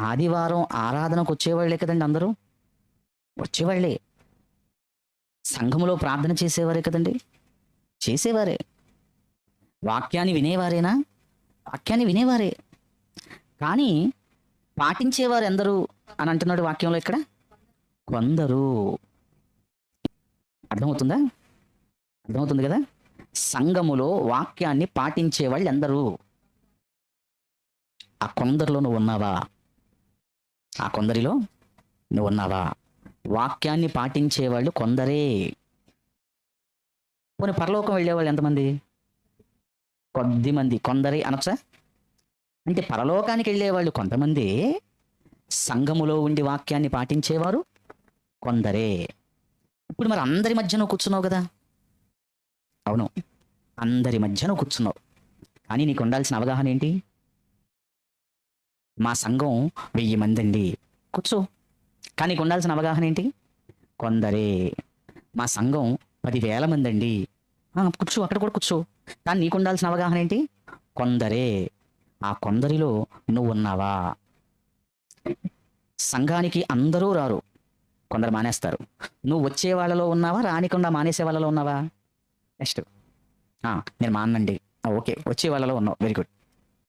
ఆదివారం ఆరాధనకు వచ్చేవాళ్ళే కదండి అందరూ? వచ్చేవాళ్ళే సంఘములో ప్రార్థన చేసేవారే కదండి? చేసేవారే. వాక్యాన్ని వినేవారేనా? వాక్యాన్ని వినేవారే. కానీ పాటించేవారు ఎందరు అని అంటున్నాడు వాక్యంలో ఇక్కడ? కొందరు. అర్థమవుతుందా? అర్థమవుతుంది కదా? సంఘములో వాక్యాన్ని పాటించే వాళ్ళు ఎందరూ ఆ కొందరిలో నువ్వు ఉన్నావా? ఆ కొందరిలో నువ్వు ఉన్నావా వాక్యాన్ని పాటించేవాళ్ళు కొందరే. పోనీ పరలోకం వెళ్ళేవాళ్ళు ఎంతమంది? కొద్ది మంది కొందరే అనొచ్చా? అంటే పరలోకానికి వెళ్ళేవాళ్ళు కొంతమంది సంఘములో ఉండి వాక్యాన్ని పాటించేవారు కొందరే. ఇప్పుడు మరి అందరి మధ్యన కూర్చున్నావు కదా? అవును. అందరి మధ్య కూర్చున్నావు. కానీ నీకు ఉండాల్సిన అవగాహన ఏంటి? మా సంఘం వెయ్యి మంది అండి కూర్చో. కానీ ఉండాల్సిన అవగాహన ఏంటి? కొందరే మా సంఘం పదివేల మంది అండి కూర్చో అక్కడ కూడా కూర్చో. కానీ నీకు ఉండాల్సిన అవగాహన ఏంటి? కొందరే ఆ కొందరిలో నువ్వు ఉన్నావా సంఘానికి అందరూ రారు. కొందరు మానేస్తారు. నువ్వు వచ్చే వాళ్ళలో ఉన్నావా? రానికుండా మానేసే వాళ్ళలో ఉన్నావా? నెక్స్ట్. నేను మానండి ఓకే. వచ్చే వాళ్ళలో ఉన్నావు. Very good.